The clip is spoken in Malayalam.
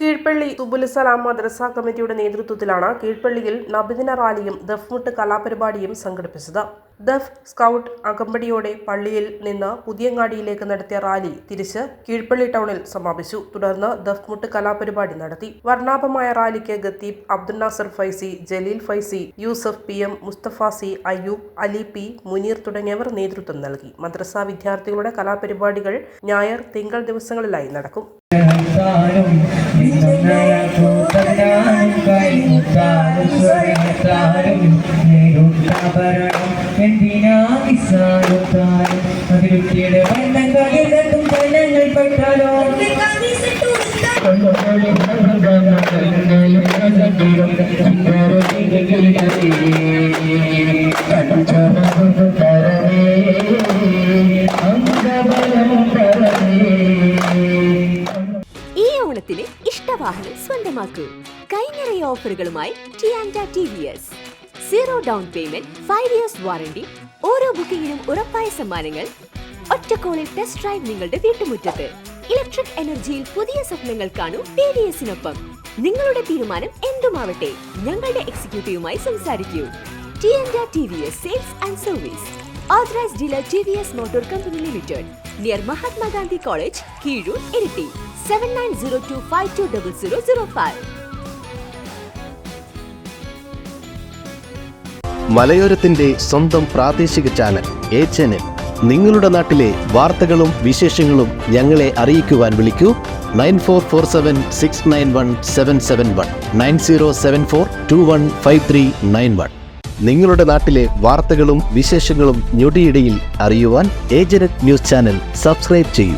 കീഴ്പള്ളി സുബുലുസലാം മദ്രസ കമ്മിറ്റിയുടെ നേതൃത്വത്തിലാണ് കീഴ്പള്ളിയിൽ നബിദിന റാലിയും ദഫ്മുട്ട് കലാപരിപാടിയും സംഘടിപ്പിച്ചത്. ദഫ് സ്കൗട്ട് അകമ്പടിയോടെ പള്ളിയിൽ നിന്ന് പുതിയങ്ങാടിയിലേക്ക് നടത്തിയ റാലി തിരിച്ച് കീഴ്പള്ളി ടൗണിൽ സമാപിച്ചു. തുടർന്ന് ദഫ്മുട്ട് കലാപരിപാടി നടത്തി. വർണാഭമായ റാലിക്ക് Khatheeb Abdul Nasar Faizy Jaleel Faizy Yusuf P M Musthafa C Ayyub Ali P Muneer തുടങ്ങിയവർ നേതൃത്വം നൽകി. മദ്രസ വിദ്യാർത്ഥികളുടെ കലാപരിപാടികൾ ഞായർ തിങ്കൾ ദിവസങ്ങളിലായി നടക്കും ും. എന്തിനാ വിസാലുത്താനും അതിരുത്തിയുടെ വണ്ണം കവിതത്തും കൊല്ലങ്ങൾ പെട്ടാലോ? ഓണത്തിന് ഇഷ്ടവാഹനം സ്വന്തമാക്കൂ. കൈനിറയ ഓഫറുകളുമായി ടിയാൻഡ T V S zero down payment five years warranty ഓരോ ബുക്കിംഗിനും ഉറപ്പായ സമ്മാനങ്ങൾ. ഒറ്റക്കോളിൽ ടെസ്റ്റ് ഡ്രൈവ് നിങ്ങളുടെ വീട്ടുമുറ്റത്ത്. ഇലക്ട്രിക് എനർജിയിൽ പുതിയ സ്വപ്നങ്ങൾ കാണൂ ടി വി എസിനൊപ്പം നിങ്ങളുടെ തീരുമാനം എന്തുമാവട്ടെ? ഞങ്ങളുടെ എക്സിക്യൂട്ടീവുമായി സംസാരിക്കൂ. ടിയാൻഡ T V S sales and service authorise dealer T V S motor company limited near Mahatma Gandhi college Keezhur Iritty seven nine zero two five two double zero zero five മലയോരത്തിന്റെ സ്വന്തം പ്രാദേശിക ചാനൽ എ ചാനൽ നിങ്ങളുടെ നാട്ടിലെ വാർത്തകളും വിശേഷങ്ങളും ഞങ്ങളെ അറിയിക്കുവാൻ വിളിക്കൂ. Nine four four seven six nine one seven seven one. Nine zero seven four two one five three nine one. നിങ്ങളുടെ നാട്ടിലെ വാർത്തകളും വിശേഷങ്ങളും ഞൊടിയിടയിൽ അറിയുവാൻ ഏജനറ്റ് ന്യൂസ് ചാനൽ സബ്സ്ക്രൈബ് ചെയ്യൂ.